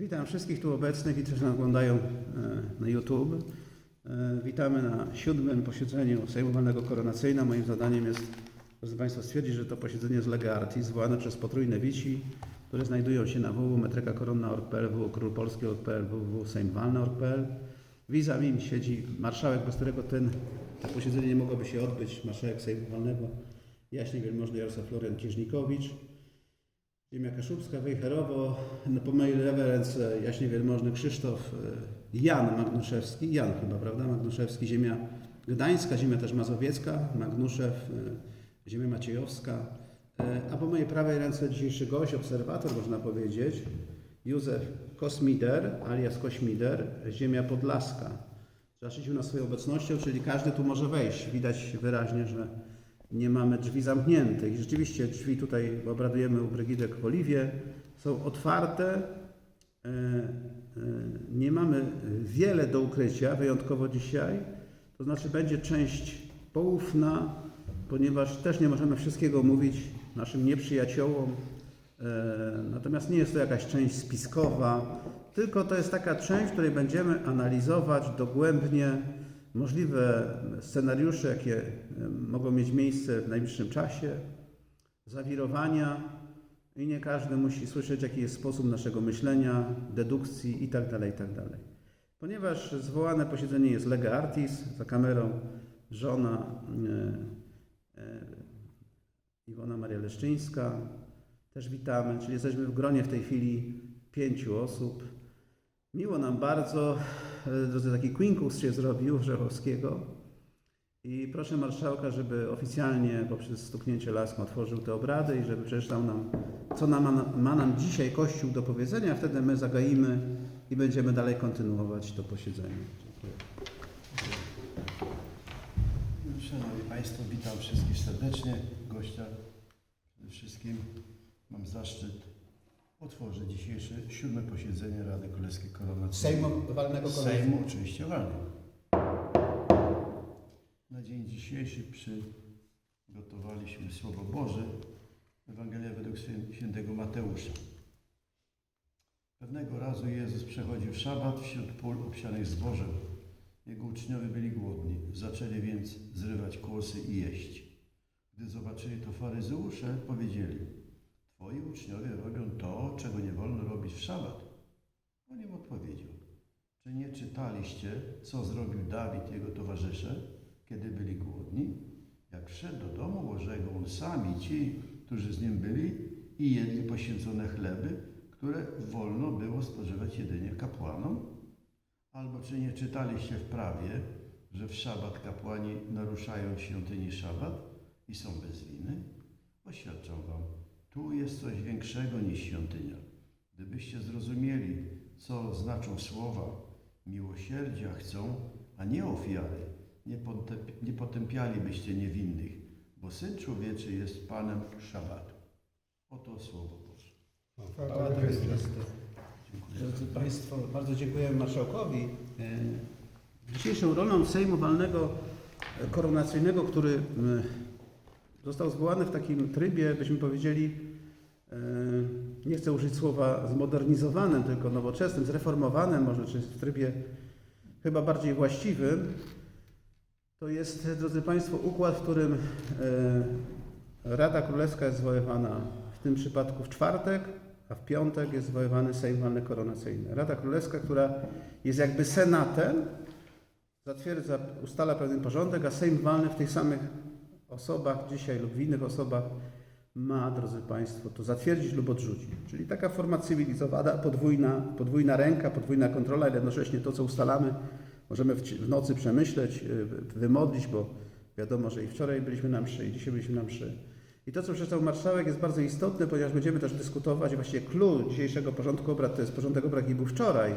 Witam wszystkich tu obecnych i też nas oglądają e, na YouTube. E, Witamy na siódmym posiedzeniu Sejmu Walnego Koronacyjna. Moim zadaniem jest, proszę Państwa, stwierdzić, że to posiedzenie jest lega zwołane przez potrójne wici, które znajdują się na www.metrekakoronna.org.pl, www.królpolski.org.pl, www.sejmwalny.org.pl. Vis-a-vis siedzi marszałek, bez którego ten, to posiedzenie nie mogłoby się odbyć, marszałek Sejmu Walnego, jaśnie wielmożny Jarosław Florian Kieżnikowicz. Ziemia Kaszubska, Wejherowo, no po mojej lewej ręce jaśnie wielmożny Krzysztof e, Jan Magnuszewski, Jan chyba, prawda, Magnuszewski, ziemia Gdańska, ziemia też mazowiecka, Magnuszew, e, ziemia Maciejowska, E, a po mojej prawej ręce dzisiejszy gość, obserwator można powiedzieć, Józef Kosmider, alias Kośmider, ziemia podlaska. Zaszczycił nas swoją obecnością, czyli każdy tu może wejść. Widać wyraźnie, że nie mamy drzwi zamkniętych. Rzeczywiście drzwi tutaj, bo obradujemy u Brygidek w Oliwie, są otwarte. E, e, Nie mamy wiele do ukrycia, wyjątkowo dzisiaj. To znaczy będzie część poufna, ponieważ też nie możemy wszystkiego mówić naszym nieprzyjaciołom. E, Natomiast nie jest to jakaś część spiskowa, tylko to jest taka część, w której będziemy analizować dogłębnie możliwe scenariusze, jakie mogą mieć miejsce w najbliższym czasie, zawirowania i nie każdy musi słyszeć, jaki jest sposób naszego myślenia, dedukcji itd. itd. Ponieważ zwołane posiedzenie jest lega artis, za kamerą żona e, e, Iwona Maria Leszczyńska, też witamy, czyli jesteśmy w gronie w tej chwili pięciu osób. Miło nam bardzo, drodzy, taki kwinkus się zrobił Rzechowskiego i proszę marszałka, żeby oficjalnie poprzez stuknięcie laską otworzył te obrady i żeby przeczytał nam, co nam, ma, nam dzisiaj Kościół do powiedzenia, wtedy my zagaimy i będziemy dalej kontynuować to posiedzenie. Dziękuję. Szanowni Państwo, witam wszystkich serdecznie, gościa przede wszystkim. Mam zaszczyt otworzyć dzisiejsze siódme posiedzenie Rady Królewskiej Koronacyjnej. Sejmu Walnego Sejmu oczywiście walnego. Na dzień dzisiejszy przygotowaliśmy Słowo Boże, Ewangelia według świę- świętego Mateusza. Pewnego razu Jezus przechodził szabat wśród pól obsianych zbożem. Jego uczniowie byli głodni, zaczęli więc zrywać kłosy i jeść. Gdy zobaczyli to faryzeusze, powiedzieli: Twoi uczniowie robią to, czego nie wolno robić w szabat. On im odpowiedział: Czy nie czytaliście, co zrobił Dawid i jego towarzysze, kiedy byli głodni? Jak wszedł do domu Bożego, on sam i ci, którzy z nim byli, i jedli poświęcone chleby, które wolno było spożywać jedynie kapłanom? Albo czy nie czytaliście w prawie, że w szabat kapłani naruszają świątyni szabat i są bez winy? Oświadczam wam, tu jest coś większego niż świątynia. Gdybyście zrozumieli, co znaczą słowa miłosierdzia chcą, a nie ofiary, nie, potęp- nie potępialibyście niewinnych, bo Syn Człowieczy jest Panem szabatu. Oto Słowo Boże. Drodzy Państwo, bardzo dziękujemy Marszałkowi. E, Dzisiejszą rolą Sejmu Walnego Koronacyjnego, który e, został zwołany w takim trybie, byśmy powiedzieli, e, nie chcę użyć słowa zmodernizowanym, tylko nowoczesnym, zreformowanym, może czy w trybie chyba bardziej właściwym, to jest, drodzy Państwo, układ, w którym e, Rada Królewska jest zwoływana w tym przypadku w czwartek, a w piątek jest zwoływany Sejm Walny Koronacyjny. Rada Królewska, która jest jakby senatem, zatwierdza, ustala pewien porządek, a Sejm Walny w tych samych osobach dzisiaj lub w innych osobach ma, drodzy Państwo, to zatwierdzić lub odrzucić. Czyli taka forma cywilizowana, podwójna, podwójna ręka, podwójna kontrola, ale jednocześnie to, co ustalamy, możemy w, nocy przemyśleć, y, wymodlić, bo wiadomo, że i wczoraj byliśmy na mszy, i dzisiaj byliśmy na mszy. I to, co przeczytał marszałek, jest bardzo istotne, ponieważ będziemy też dyskutować, właściwie clue dzisiejszego porządku obrad, to jest porządek obrad, jaki był wczoraj,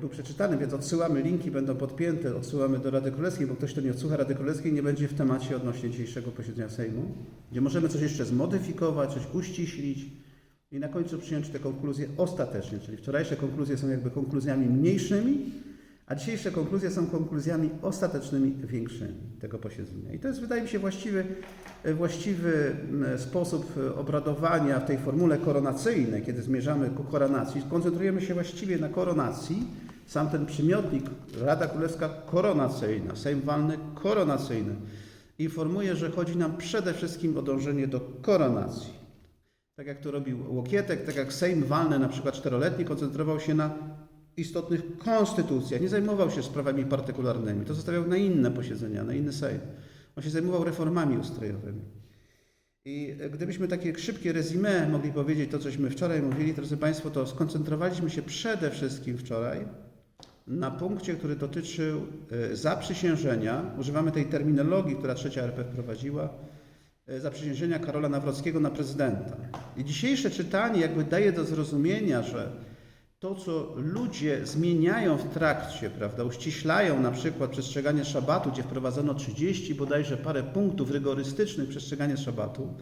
był przeczytany, więc odsyłamy, linki będą podpięte, odsyłamy do Rady Królewskiej, bo ktoś, kto nie odsłucha Rady Królewskiej, nie będzie w temacie odnośnie dzisiejszego posiedzenia Sejmu, gdzie możemy coś jeszcze zmodyfikować, coś uściślić i na końcu przyjąć te konkluzje ostatecznie, czyli wczorajsze konkluzje są jakby konkluzjami mniejszymi, A dzisiejsze konkluzje są konkluzjami ostatecznymi, większymi tego posiedzenia. I to jest, wydaje mi się, właściwy, właściwy mm, sposób obradowania w tej formule koronacyjnej, kiedy zmierzamy ku koronacji. Koncentrujemy się właściwie na koronacji. Sam ten przymiotnik Rada Królewska koronacyjna, Sejm Walny koronacyjny informuje, że chodzi nam przede wszystkim o dążenie do koronacji. Tak jak to robił Łokietek, tak jak Sejm Walny, na przykład czteroletni, koncentrował się na istotnych konstytucjach, nie zajmował się sprawami partykularnymi, to zostawiał na inne posiedzenia, na inny Sejm. On się zajmował reformami ustrojowymi. I gdybyśmy takie szybkie resume mogli powiedzieć to, cośmy wczoraj mówili, drodzy Państwo, to skoncentrowaliśmy się przede wszystkim wczoraj na punkcie, który dotyczył e, zaprzysiężenia, używamy tej terminologii, która trzecia RP wprowadziła, e, zaprzysiężenia Karola Nawrockiego na prezydenta. I dzisiejsze czytanie jakby daje do zrozumienia, że to, co ludzie zmieniają w trakcie, prawda, uściślają na przykład przestrzeganie szabatu, gdzie wprowadzono 30 bodajże parę punktów rygorystycznych przestrzegania szabatu,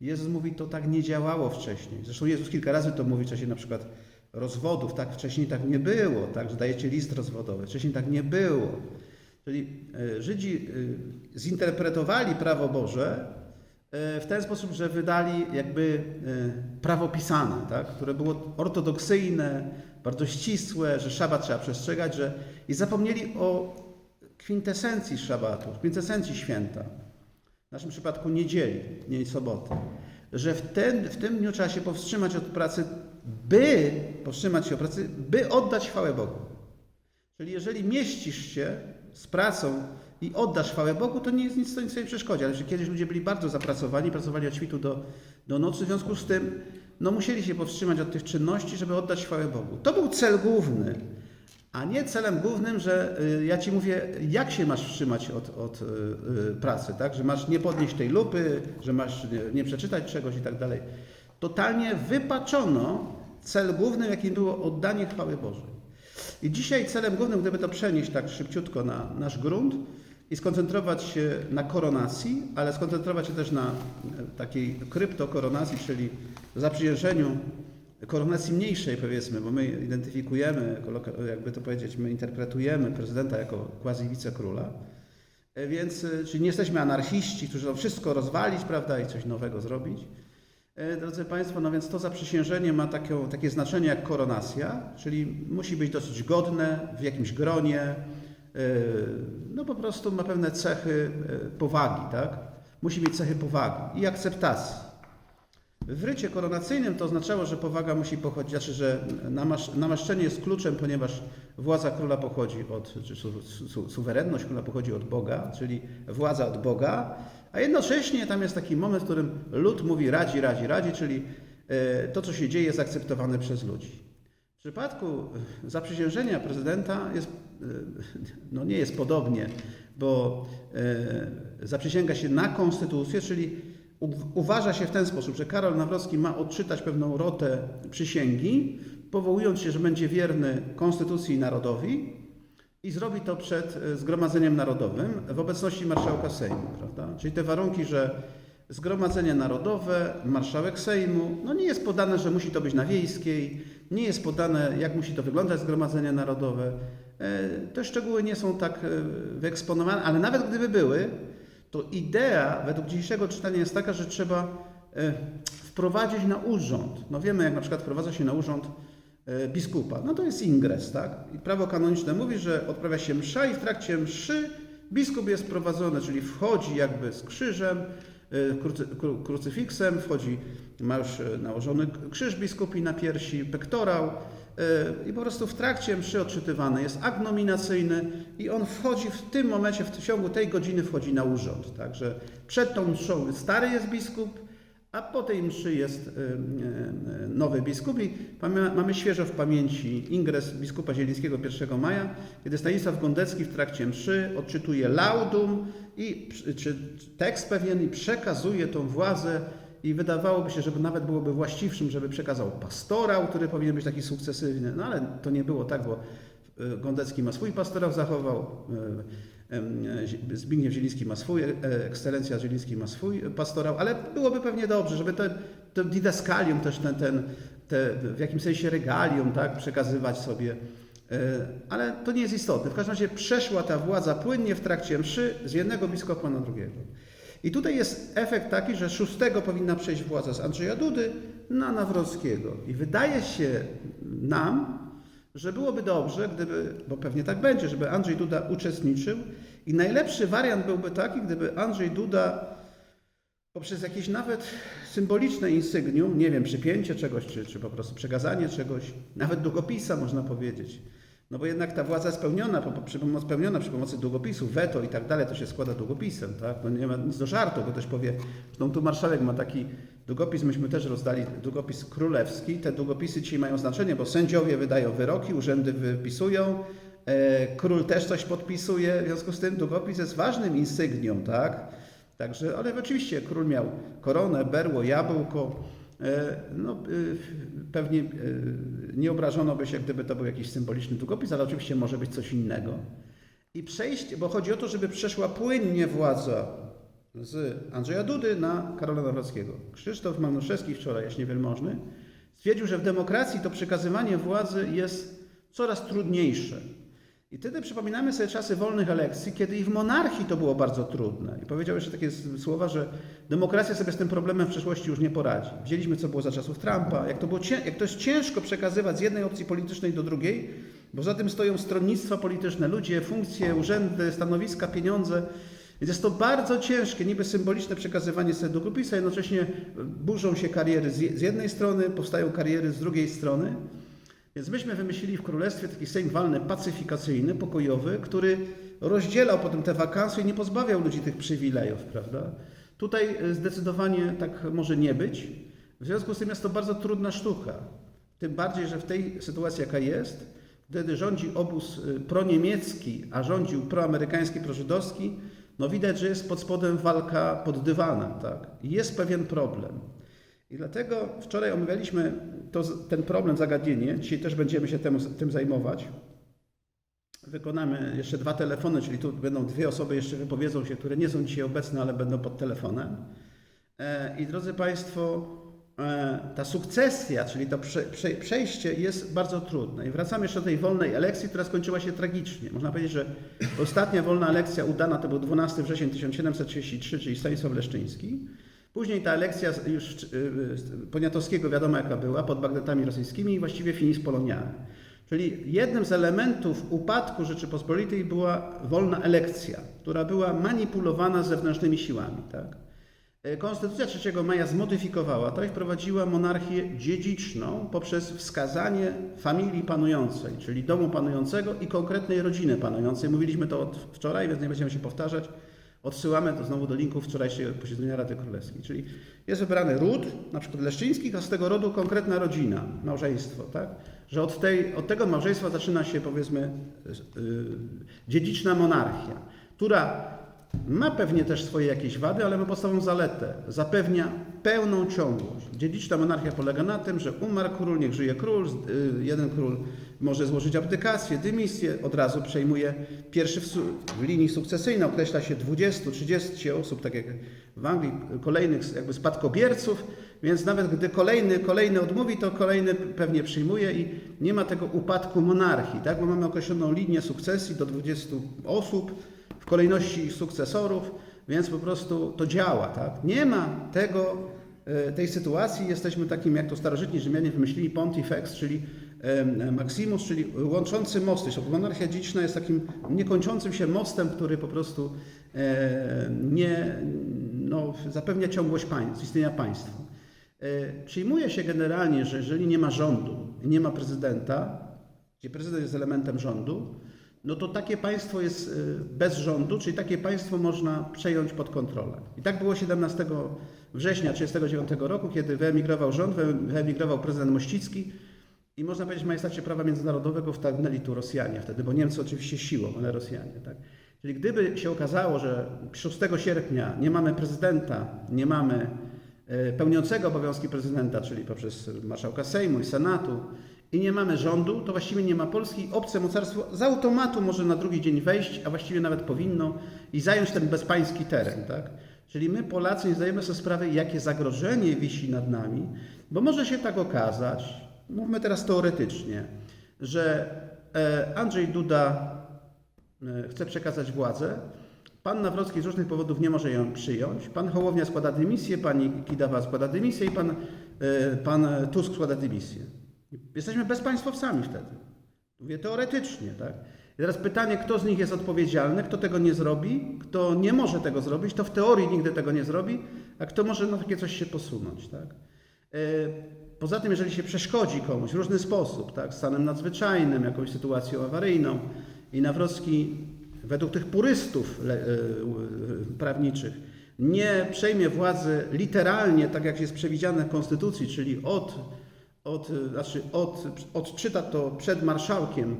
Jezus mówi, to tak nie działało wcześniej. Zresztą Jezus kilka razy to mówi w czasie na przykład rozwodów, tak wcześniej tak nie było, tak, że dajecie list rozwodowy, wcześniej tak nie było. Czyli e, Żydzi e, zinterpretowali prawo Boże w ten sposób, że wydali jakby prawo pisane, tak, które było ortodoksyjne, bardzo ścisłe, że szabat trzeba przestrzegać, że i zapomnieli o kwintesencji szabatu, kwintesencji święta. W naszym przypadku niedzieli, nie soboty. Że w, ten, w tym dniu trzeba się powstrzymać od pracy, by powstrzymać się od pracy, by oddać chwałę Bogu. Czyli jeżeli mieścisz się z pracą i oddasz chwałę Bogu, to nie jest nic, co nic sobie przeszkodzi. Ale że kiedyś ludzie byli bardzo zapracowani, pracowali od świtu do, do nocy, w związku z tym no, musieli się powstrzymać od tych czynności, żeby oddać chwałę Bogu. To był cel główny, a nie celem głównym, że y, ja Ci mówię, jak się masz wstrzymać od, od y, pracy, tak? Że masz nie podnieść tej lupy, że masz nie przeczytać czegoś i tak dalej. Totalnie wypaczono cel główny, jakim było oddanie chwały Bożej. I dzisiaj celem głównym, gdyby to przenieść tak szybciutko na nasz grunt i skoncentrować się na koronacji, ale skoncentrować się też na e, takiej kryptokoronacji, czyli zaprzysiężeniu koronacji mniejszej powiedzmy, bo my identyfikujemy, jakby to powiedzieć, my interpretujemy prezydenta jako quasi wicekróla, E, więc e, czyli nie jesteśmy anarchiści, którzy to wszystko rozwalić, prawda, i coś nowego zrobić. Drodzy Państwo, no więc to zaprzysiężenie ma takie, takie znaczenie jak koronacja, czyli musi być dosyć godne w jakimś gronie, no po prostu ma pewne cechy e, powagi, tak? Musi mieć cechy powagi i akceptacji. W rycie koronacyjnym to oznaczało, że powaga musi pochodzić, znaczy, że namasz, namaszczenie jest kluczem, ponieważ władza króla pochodzi od, czy su, su, suwerenność króla pochodzi od Boga, czyli władza od Boga, a jednocześnie tam jest taki moment, w którym lud mówi radzi, radzi, radzi, czyli e, to, co się dzieje, jest akceptowane przez ludzi. W przypadku e, zaprzysiężenia prezydenta jest, e, no nie jest podobnie, bo zaprzysięga się na konstytucję, czyli uważa się w ten sposób, że Karol Nawrocki ma odczytać pewną rotę przysięgi, powołując się, że będzie wierny konstytucji i narodowi i zrobi to przed Zgromadzeniem Narodowym w obecności marszałka Sejmu. Prawda? Czyli te warunki, że Zgromadzenie Narodowe, marszałek Sejmu, no nie jest podane, że musi to być na wiejskiej, nie jest podane, jak musi to wyglądać Zgromadzenie Narodowe. Te szczegóły nie są tak wyeksponowane, ale nawet gdyby były, to idea według dzisiejszego czytania jest taka, że trzeba wprowadzić na urząd. No wiemy, jak na przykład wprowadza się na urząd biskupa. No to jest ingres, tak? I prawo kanoniczne mówi, że odprawia się msza i w trakcie mszy biskup jest prowadzony, czyli wchodzi jakby z krzyżem, krucy, krucyfiksem, wchodzi, ma już nałożony krzyż biskupi na piersi, pektorał i po prostu w trakcie mszy odczytywany jest akt nominacyjny i on wchodzi w tym momencie, w ciągu tej godziny wchodzi na urząd. Także przed tą mszą stary jest biskup, a po tej mszy jest nowy biskup i mamy świeżo w pamięci ingres biskupa zielińskiego 1 maja, kiedy Stanisław Gondecki w trakcie mszy odczytuje laudum i czy tekst pewien i przekazuje tą władzę i wydawałoby się, żeby nawet byłoby właściwszym, żeby przekazał pastorał, który powinien być taki sukcesywny, no ale to nie było tak, bo Gondecki ma swój pastorał zachował, Zbigniew Zieliński ma swój, ekscelencja Zieliński ma swój pastorał, ale byłoby pewnie dobrze, żeby to, to didaskalium też ten, ten te, w jakimś sensie regalium, tak, przekazywać sobie E, Ale to nie jest istotne. W każdym razie przeszła ta władza płynnie w trakcie mszy z jednego biskupa na drugiego. I tutaj jest efekt taki, że szóstego powinna przejść władza z Andrzeja Dudy na Nawrockiego. I wydaje się nam, że byłoby dobrze, gdyby, bo pewnie tak będzie, żeby Andrzej Duda uczestniczył. I najlepszy wariant byłby taki, gdyby Andrzej Duda poprzez jakieś nawet symboliczne insygnium, nie wiem, przypięcie czegoś, czy, czy po prostu przekazanie czegoś, nawet długopisa można powiedzieć. No bo jednak ta władza spełniona, spełniona przy pomocy długopisu, weto i tak dalej, to się składa długopisem, tak? No nie ma nic do żartu, bo ktoś powie, no tu marszałek ma taki długopis, myśmy też rozdali długopis królewski, te długopisy dzisiaj mają znaczenie, bo sędziowie wydają wyroki, urzędy wypisują, e, król też coś podpisuje, w związku z tym długopis jest ważnym insygnią, tak? Także, ale oczywiście król miał koronę, berło, jabłko. E, No, y, pewnie y, nie obrażono by się, gdyby to był jakiś symboliczny długopis, ale oczywiście może być coś innego. I przejść, bo chodzi o to, żeby przeszła płynnie władza z Andrzeja Dudy na Karola Nawrockiego. Krzysztof Manuszewski wczoraj, jaśnie wielmożny, stwierdził, że w demokracji to przekazywanie władzy jest coraz trudniejsze. I wtedy przypominamy sobie czasy wolnych elekcji, kiedy i w monarchii to było bardzo trudne. I powiedział jeszcze takie słowa, że demokracja sobie z tym problemem w przeszłości już nie poradzi. Widzieliśmy, co było za czasów Trumpa, jak to, było jak to jest ciężko przekazywać z jednej opcji politycznej do drugiej, bo za tym stoją stronnictwa polityczne, ludzie, funkcje, urzędy, stanowiska, pieniądze. Więc jest to bardzo ciężkie, niby symboliczne przekazywanie sobie długopisu, a jednocześnie burzą się kariery z jednej strony, powstają kariery z drugiej strony. Więc myśmy wymyślili w Królestwie taki sejm walny pacyfikacyjny, pokojowy, który rozdzielał potem te wakancje i nie pozbawiał ludzi tych przywilejów, prawda? Tutaj e, zdecydowanie tak może nie być. W związku z tym jest to bardzo trudna sztuka. Tym bardziej, że w tej sytuacji, jaka jest, wtedy rządzi obóz y, proniemiecki, a rządził proamerykański, prożydowski, no widać, że jest pod spodem walka pod dywanem, tak? Jest pewien problem. I dlatego wczoraj omawialiśmy to, ten problem, zagadnienie. Dzisiaj też będziemy się temu, tym zajmować. Wykonamy jeszcze dwa telefony, czyli tu będą dwie osoby jeszcze wypowiedzą się, które nie są dzisiaj obecne, ale będą pod telefonem. E, I drodzy Państwo, e, ta sukcesja, czyli to prze, prze, przejście jest bardzo trudne. I wracamy jeszcze do tej wolnej elekcji, która skończyła się tragicznie. Można powiedzieć, że ostatnia wolna elekcja udana to był 12 wrzesień 1733, czyli Stanisław Leszczyński. Później ta elekcja już y, y, Poniatowskiego wiadomo jaka była, pod Bagdatami rosyjskimi i właściwie finis poloniany. Czyli jednym z elementów upadku Rzeczypospolitej była wolna elekcja, która była manipulowana zewnętrznymi siłami. Tak? E, Konstytucja 3 maja zmodyfikowała to i wprowadziła monarchię dziedziczną poprzez wskazanie familii panującej, czyli domu panującego i konkretnej rodziny panującej. Mówiliśmy to od wczoraj, więc nie będziemy się powtarzać. Odsyłamy to znowu do linków wczorajszego posiedzenia Rady Królewskiej. Czyli jest wybrany ród, na przykład Leszczyńskich, a z tego rodu konkretna rodzina, małżeństwo, tak? Że od, tej, od tego małżeństwa zaczyna się, powiedzmy, yy, dziedziczna monarchia, która ma pewnie też swoje jakieś wady, ale ma podstawową zaletę. Zapewnia pełną ciągłość. Dziedziczna monarchia polega na tym, że umarł król, niech żyje król, y, jeden król może złożyć abdykację, dymisję, od razu przejmuje pierwszy w, w linii sukcesyjnej, określa się 20-30 osób, tak jak w Anglii, kolejnych jakby spadkobierców, więc nawet gdy kolejny, kolejny odmówi, to kolejny pewnie przyjmuje i nie ma tego upadku monarchii, tak? bo mamy określoną linię sukcesji do 20 osób, kolejności sukcesorów, więc po prostu to działa. Tak? Nie ma tego, e, tej sytuacji, jesteśmy takim, jak to starożytni Rzymianie wymyślili, pontifex, czyli Maximus, czyli łączący mosty. Monarchia dziedziczna jest takim niekończącym się mostem, który po prostu e, nie, no, zapewnia ciągłość państw, istnienia państwa. E, Przyjmuje się generalnie, że jeżeli nie ma rządu, nie ma prezydenta, gdzie prezydent jest elementem rządu, no to takie państwo jest y, bez rządu, czyli takie państwo można przejąć pod kontrolę. I tak było 17 września 1939 roku, kiedy wyemigrował rząd, wy- wyemigrował prezydent Mościcki i można powiedzieć, w majestacie prawa międzynarodowego wtargnęli tu Rosjanie wtedy, bo Niemcy oczywiście siłą, ale Rosjanie. Tak? Czyli gdyby się okazało, że 6 sierpnia nie mamy prezydenta, nie mamy e, pełniącego obowiązki prezydenta, czyli poprzez marszałka Sejmu i Senatu, i nie mamy rządu, to właściwie nie ma Polski. Obce mocarstwo z automatu może na drugi dzień wejść, a właściwie nawet powinno i zająć ten bezpański teren. Tak? Czyli my, Polacy, nie zdajemy sobie sprawy, jakie zagrożenie wisi nad nami, bo może się tak okazać, mówmy teraz teoretycznie, że e, Andrzej Duda e, chce przekazać władzę. Pan Nawrocki z różnych powodów nie może ją przyjąć. Pan Hołownia składa dymisję, pani Kidawa składa dymisję i pan, e, pan Tusk składa dymisję. Jesteśmy bezpaństwowcami wtedy. Mówię teoretycznie, tak? I teraz pytanie, kto z nich jest odpowiedzialny, kto tego nie zrobi, kto nie może tego zrobić, to w teorii nigdy tego nie zrobi, a kto może na takie coś się posunąć, tak? E, Poza tym, jeżeli się przeszkodzi komuś w różny sposób, tak, stanem nadzwyczajnym, jakąś sytuacją awaryjną i Nawrocki według tych purystów e, e, prawniczych nie przejmie władzy literalnie, tak jak jest przewidziane w Konstytucji, czyli od, od, znaczy od, odczyta to przed marszałkiem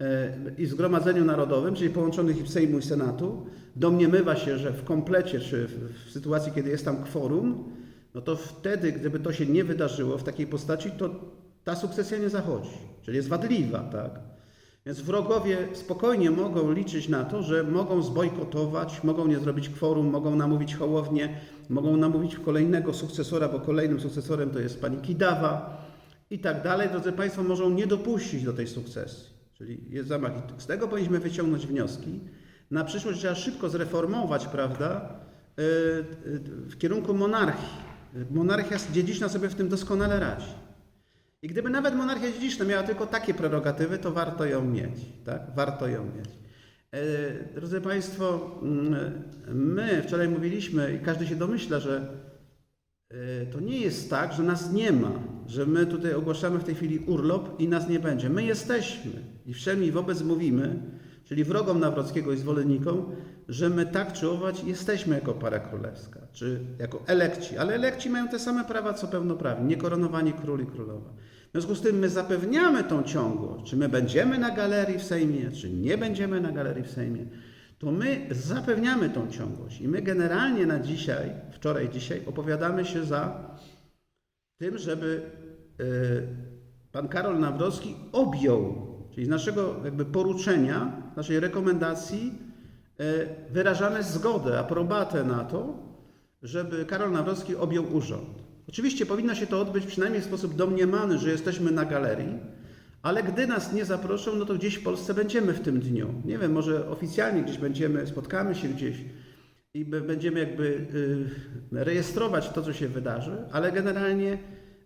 e, i Zgromadzeniu Narodowym, czyli połączonych i Sejmu i Senatu, domniemywa się, że w komplecie, czy w, w sytuacji, kiedy jest tam kworum, no to wtedy, gdyby to się nie wydarzyło w takiej postaci, to ta sukcesja nie zachodzi, czyli jest wadliwa, tak? Więc wrogowie spokojnie mogą liczyć na to, że mogą zbojkotować, mogą nie zrobić kworum, mogą namówić Hołownię, mogą namówić kolejnego sukcesora, bo kolejnym sukcesorem to jest pani Kidawa i tak dalej. Drodzy Państwo, mogą nie dopuścić do tej sukcesji. Czyli jest zamach. I z tego powinniśmy wyciągnąć wnioski. Na przyszłość trzeba szybko zreformować, prawda, yy, yy, w kierunku monarchii. Monarchia dziedziczna sobie w tym doskonale radzi. I gdyby nawet monarchia dziedziczna miała tylko takie prerogatywy, to warto ją mieć. Tak? Warto ją mieć. E, drodzy Państwo, mm, my wczoraj mówiliśmy i każdy się domyśla, że e, to nie jest tak, że nas nie ma, że my tutaj ogłaszamy w tej chwili urlop i nas nie będzie. My jesteśmy i wszemi wobec mówimy, czyli wrogom Nawrockiego i zwolennikom, że my tak czy owak jesteśmy jako para królewska, czy jako elekci, ale elekci mają te same prawa co pełnoprawni, niekoronowani król i królowa. W związku z tym my zapewniamy tą ciągłość, czy my będziemy na galerii w Sejmie, czy nie będziemy na galerii w Sejmie, to my zapewniamy tą ciągłość. I my generalnie na dzisiaj, wczoraj, dzisiaj opowiadamy się za tym, żeby e, pan Karol Nawrocki objął, czyli z naszego jakby poruczenia, naszej rekomendacji, e, wyrażamy zgodę, aprobatę na to, żeby Karol Nawrocki objął urząd. Oczywiście powinno się to odbyć przynajmniej w sposób domniemany, że jesteśmy na galerii, ale gdy nas nie zaproszą, no to gdzieś w Polsce będziemy w tym dniu. Nie wiem, może oficjalnie gdzieś będziemy, spotkamy się gdzieś i będziemy jakby y, rejestrować to, co się wydarzy, ale generalnie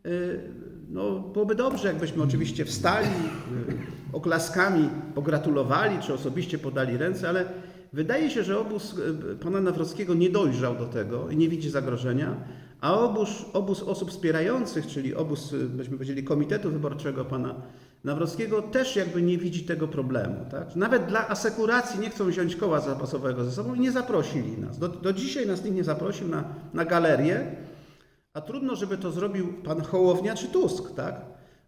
y, no, byłoby dobrze, jakbyśmy oczywiście wstali, y, oklaskami pogratulowali, czy osobiście podali ręce, ale wydaje się, że obóz pana Nawrockiego nie dojrzał do tego i nie widzi zagrożenia, a obóz, obóz osób wspierających, czyli obóz, byśmy powiedzieli, Komitetu Wyborczego pana Nawrockiego też jakby nie widzi tego problemu. Tak? Nawet dla asekuracji nie chcą wziąć koła zapasowego ze sobą i nie zaprosili nas. Do, do dzisiaj nas nikt nie zaprosił na, na galerię, a trudno, żeby to zrobił pan Hołownia czy Tusk, tak?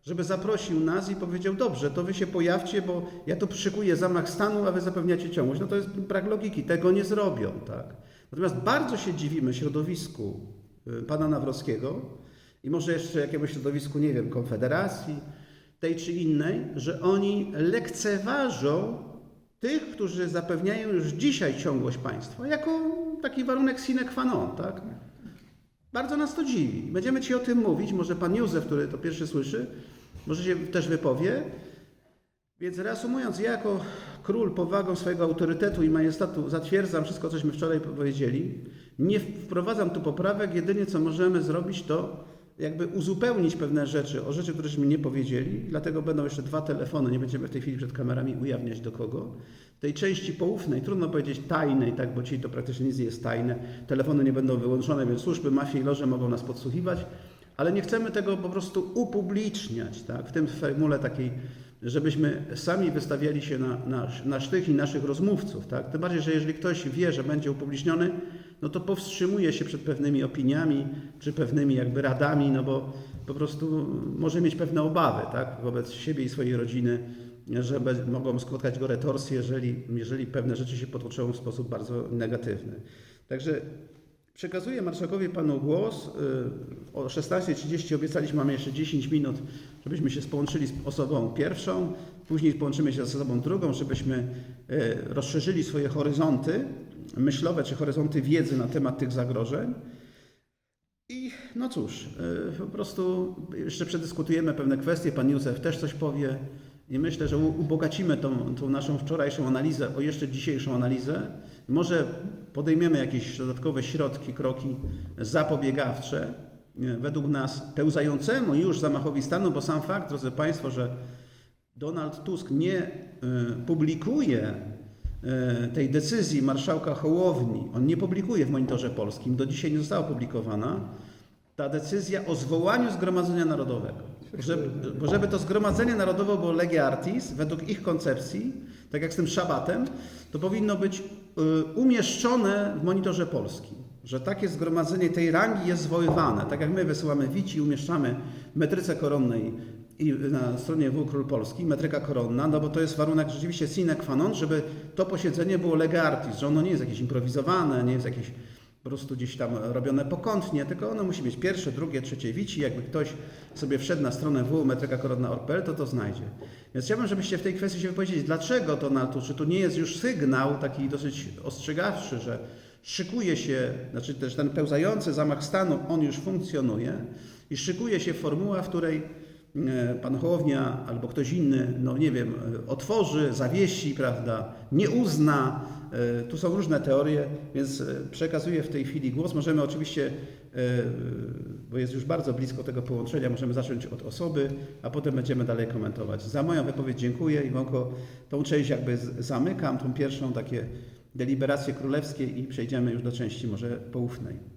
Żeby zaprosił nas i powiedział, dobrze, to wy się pojawcie, bo ja tu przyszykuję zamach stanu, a wy zapewniacie ciągłość. No to jest brak logiki, tego nie zrobią, tak? Natomiast bardzo się dziwimy środowisku y, pana Nawrockiego i może jeszcze jakiemuś środowisku, nie wiem, Konfederacji, tej czy innej, że oni lekceważą tych, którzy zapewniają już dzisiaj ciągłość państwa, jako taki warunek sine qua non, tak? Bardzo nas to dziwi. Będziemy Ci o tym mówić. Może Pan Józef, który to pierwszy słyszy, może się też wypowie. Więc reasumując, ja jako król powagą swojego autorytetu i majestatu zatwierdzam wszystko, cośmy wczoraj powiedzieli. Nie wprowadzam tu poprawek. Jedynie co możemy zrobić, to jakby uzupełnić pewne rzeczy o rzeczy, któreśmy nie powiedzieli. Dlatego będą jeszcze dwa telefony. Nie będziemy w tej chwili przed kamerami ujawniać do kogo. Tej części poufnej, trudno powiedzieć tajnej, tak, bo dzisiaj to praktycznie nic nie jest tajne. Telefony nie będą wyłączone, więc służby, mafie i loże mogą nas podsłuchiwać, ale nie chcemy tego po prostu upubliczniać, tak, w tym formule takiej, żebyśmy sami wystawiali się na, na, na sztych i naszych rozmówców, tak. Tym bardziej, że jeżeli ktoś wie, że będzie upubliczniony, no to powstrzymuje się przed pewnymi opiniami, czy pewnymi jakby radami, no bo po prostu może mieć pewne obawy, tak, wobec siebie i swojej rodziny, że mogą spotkać go retorsje, jeżeli, jeżeli pewne rzeczy się potoczą w sposób bardzo negatywny. Także przekazuję marszałkowi panu głos. Y, O 16.30 obiecaliśmy, mamy jeszcze 10 minut, żebyśmy się połączyli z osobą pierwszą, później połączymy się z osobą drugą, żebyśmy y, rozszerzyli swoje horyzonty myślowe czy horyzonty wiedzy na temat tych zagrożeń. I no cóż, y, po prostu jeszcze przedyskutujemy pewne kwestie. Pan Józef też coś powie. I myślę, że ubogacimy tą, tą naszą wczorajszą analizę o jeszcze dzisiejszą analizę. Może podejmiemy jakieś dodatkowe środki, kroki zapobiegawcze, nie, według nas pełzającemu już zamachowi stanu, bo sam fakt, drodzy Państwo, że Donald Tusk nie y, publikuje y, tej decyzji marszałka Hołowni, on nie publikuje w monitorze polskim, do dzisiaj nie została opublikowana, ta decyzja o zwołaniu Zgromadzenia Narodowego. Bo żeby to Zgromadzenie Narodowe było lege artis, według ich koncepcji, tak jak z tym szabatem, to powinno być y, umieszczone w monitorze polskim. Że takie zgromadzenie tej rangi jest zwoływane. Tak jak my wysyłamy wici i umieszczamy w metryce koronnej i na stronie W Król Polski, metryka koronna, no bo to jest warunek rzeczywiście sine qua non, żeby to posiedzenie było lege artis, że ono nie jest jakieś improwizowane, nie jest jakieś po prostu gdzieś tam robione pokątnie, tylko ono musi mieć pierwsze, drugie, trzecie wici. Jakby ktoś sobie wszedł na stronę www.metrykakoronna.pl, to to znajdzie. Więc chciałbym, żebyście w tej kwestii się wypowiedzieli, dlaczego Donald Tusk, czy tu nie jest już sygnał taki dosyć ostrzegawczy, że szykuje się, znaczy też ten pełzający zamach stanu, on już funkcjonuje i szykuje się formuła, w której pan Hołownia albo ktoś inny, no nie wiem, e, otworzy, zawiesi, prawda, nie uzna. E, Tu są różne teorie, więc e, przekazuję w tej chwili głos. Możemy oczywiście, e, bo jest już bardzo blisko tego połączenia, możemy zacząć od osoby, a potem będziemy dalej komentować. Za moją wypowiedź dziękuję i Iwonko, tą część jakby zamykam, tą pierwszą takie deliberacje królewskie i przejdziemy już do części może poufnej.